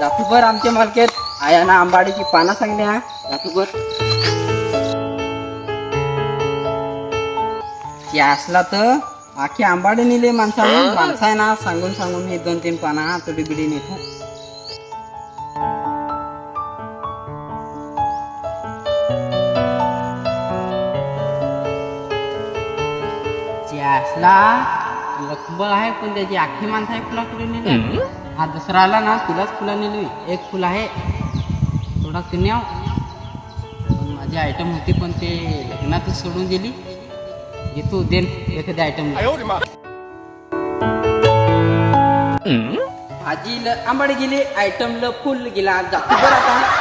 जातूभर आमच्या मालकेत. आया ना आंबाडीची पानं सांगली हा जातूभर. ती असला तर आखी आंबाडी नेले माणसाने. माणसा आहे ना सांगून सांगून हे दोन तीन पानं हा तुडी बिडी नेतो. असला लकबळ आहे पण त्याची आखी माणसं आहे फुला कुठे नेली हा दुसरा आला ना तुलाच फुला नेली. एक फुल आहे. थोडा कन्याव पण माझी आयटम होती पण ते लग्नातच सोडून दिली घेतो देन एखादी आयटम भाजी ल आंबाडी गेली आयटम ल फुल गेला. जातो बरं आता.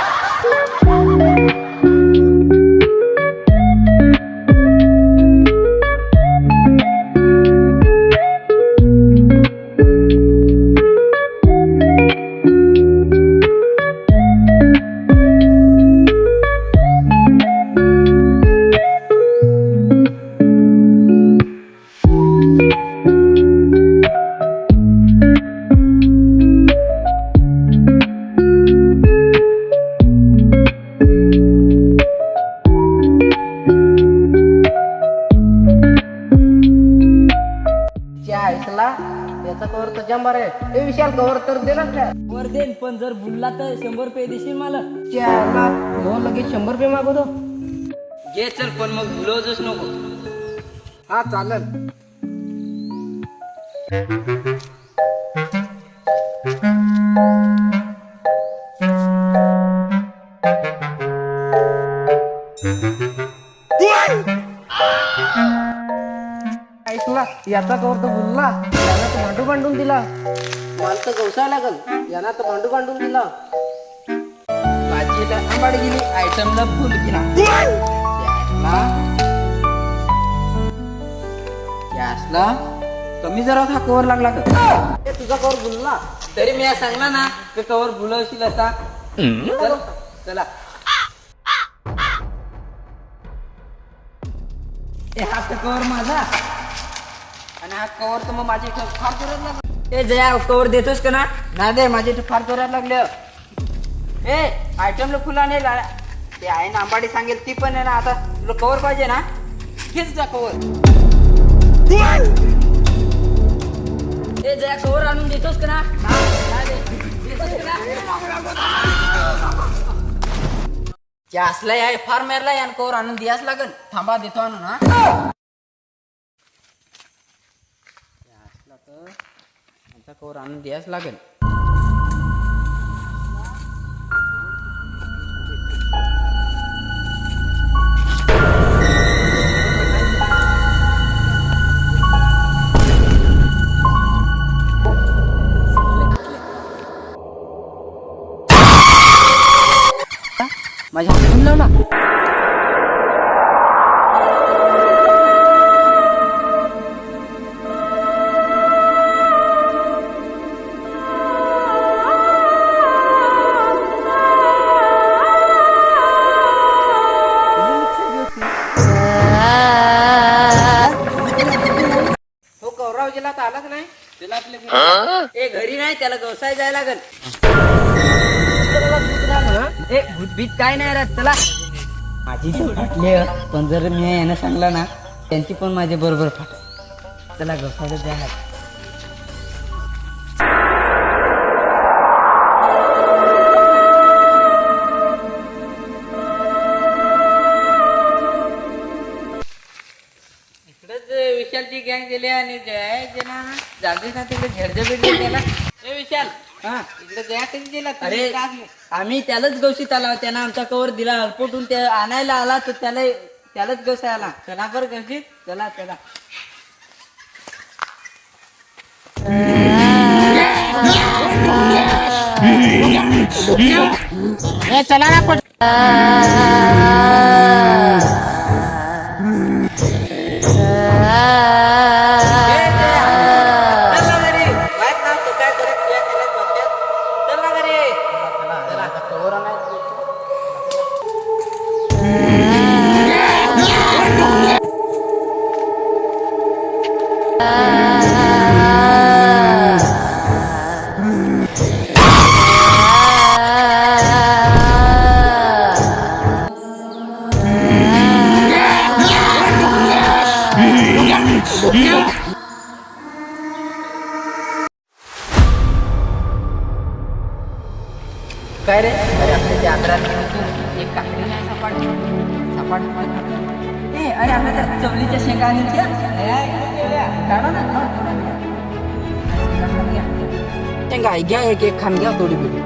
विशाल कवर तर देणार काय वर देन पण जर बुडला तर शंभर रुपये देशील मला. त्याला दोन लगेच शंभर रुपये मागवतो. घे चल पण मग भुलवतच नको. हा चालेल. ऐकला याचा कवर तर बोलला याला तर भांडू बांधून दिला. मला तर गवसाय लागल. यांना तर भांडू भांडून दिला. भाजीला आंबाड गेली आयटमला फुल गेला. गॅसला कमी जरा हा कवर लागला का ए, तुझा कवर बुलला. तरी मी सांगला ना की कवर भुलवशील असा. चल, चला. ए हा तर कवर माझा. आणि हा कवर तर मग माझ्या फार गरज लागला. ए जया कवर देतोस का ना? नाही दे माझ्या इथे फार जोरात लागले. ए आयटमला फुला नाही ला ते आहे ना आंबाडी सांगेल ती पण आहे ना आता तुला कवर पाहिजे ना. घेच जा कवर. ए जया कवर आणून देतोस का ना? असलाय आहे फार मेरला आणि कवर आणून द्यास लागल थांबा देतो आणून हा जासला तर यांचा कवर आणून द्यास लागेल माझ्या हातून लावला तर नाही. त्याला आपले- ए घरी नाही त्याला व्यवसाय जायला लागल. ए भूतभीत काय नाही राहत चला. माझी जी फाटली पण जर मी यानं सांगला ना त्यांची पण माझ्या बरोबर फाट. चला व्यवसायाला द्यायला इकडेच विशालची गँग गेली आणि जया गेला जागदी ना तिकडे झेडझे बिडझे गेला ए विशाल हा. इकडे जया कधी गेला अरे? आम्ही त्यालाच गवशीत आला त्यानं आमचा कवर दिला. हलपोटून ते आणायला आला तर त्याला त्यालाच गवसाय आला. चला बरं गरजी चला चला. चल ना काय रे? अरे आपल्या जात्रात एक काकडी नाही सापाड. सापाड ए अरे आपल्या त्या चवलीच्या शेंगा आणि. शेंगा आहे, घ्या एक एक खान घ्या थोडी बिडी.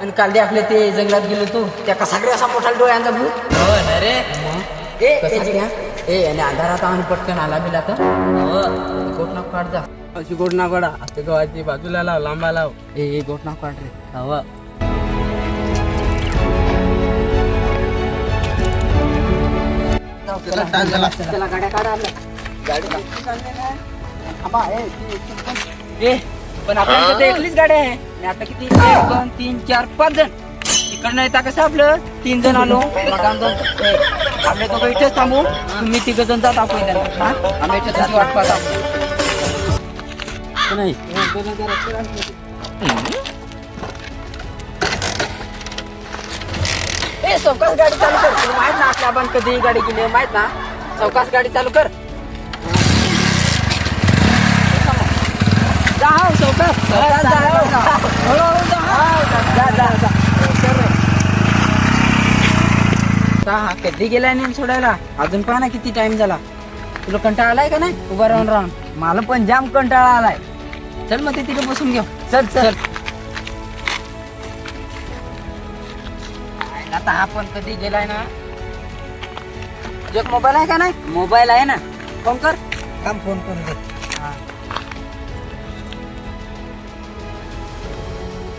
आणि काल आपल्या ते जंगलात गेलो तू. त्या कसा कडे असा मोठा डोळ्यांचा भूत हो ना रे. ए कसा घ्या ए आणि अंधारात आम्ही पटकन आला बिला तर. हो गोट नाव काढ जा. अशी गोट नाव काढा ते गव्हाची बाजूला लाव लांबा लाव. ए ए, गोट नाव काढ रे. हो. चला गाड्या काढा आपल्या. ती पण- आपल्या इथे एकलीच गाडी आहे. आणि आता किती? एक दोन तीन चार पाच जण. इकडनं येता कसं आपलं? तीन जण आलो. मग आम दोन ए, आपले दोघं इथेच थांबू. तुम्ही तिघ जण जात आपण. हा? आम्ही इथे वाट पाहत आहोत. नाही. ए चौकास गाडी चालू कर. तुला माहीत ना आपल्या आपण कधी गाडी गेली माहीत ना? चौकास गाडी चालू कर. जा हो, चौकास चौकास जा, हो. हळूहळू जा, हो. जा, जा, जा. हा कधी गेलाय नाही सोडायला? अजून पहा ना किती टाइम झाला. तुला कंटाळा आलाय का नाही? उभा राहून राहून. मला पण जाम कंटाळा आलाय. चल मग ते तिथे बसून घेऊ. चल चल. आता हा पण कधी गेलाय ना? तुझ्या मोबाईल आहे का नाही? मोबाईल आहे ना. फोन कर. काम फोन करू दे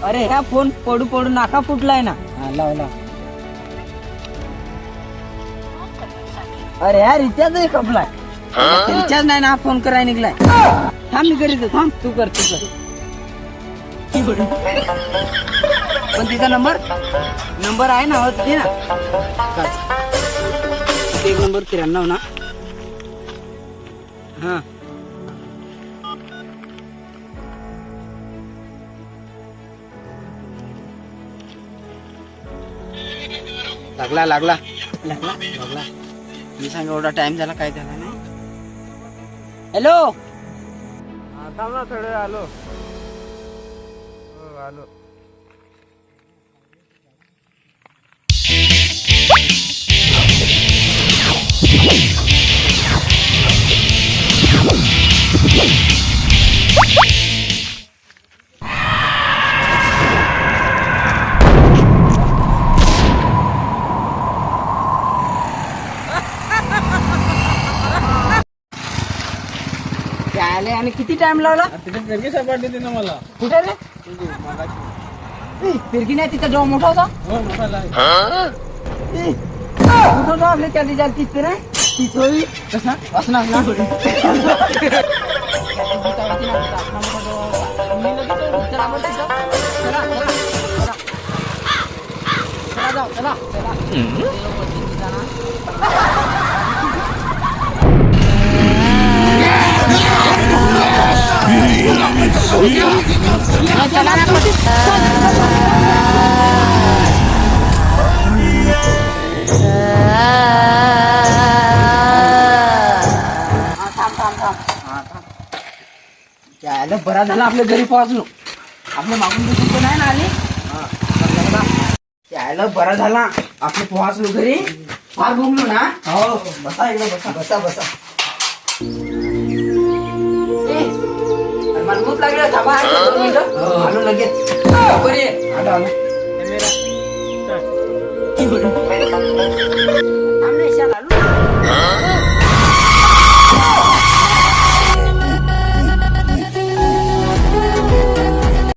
अरे ह्या फोन पडू पडू नाका फुटलाय ना. हा लाव लाव. अरे हा रिचार्ज कपलाय रिचार्ज नाही ना हा फोन करायला निघलाय. थांब मी करीत थांब तू कर तू कर. पण तिचा नंबर? नंबर आहे ना हो दे ना. एक नंबर त्र्याण्णव ना. हा. लागला लागला. लागला? लागला. मी सांग एवढा टाइम झाला काय झाला नाही? हॅलो थांब ना थोडं आलो. हो आलो. आणि किती टाइम लावला? तिथे फिरकी सापडली तिनं मला. कुठे रे? ए, फिरकी नाही तिचा जेव्हा मोठा होता. हो मोठाला ए, मोठा होता आपल्या त्या जाल तिथे नाही तीच होई कसा असणार ना चला. चला, चला, चला. चला जाऊ, चला, चला. थांब, हा. त्याला बरा झाला आपल्या घरी पोहोचलो. आपल्या मागून दुसरी पण आहे ना आली? त्याला बरा झाला. आपलं पोहोचलो घरी. फार घुमलो ना? हो. बसा एकदा बसा बसा बसा. अरे मला भूक लागली थांबा आहे का दोन मिनिटं? आलो लगेच बरे आलो आलो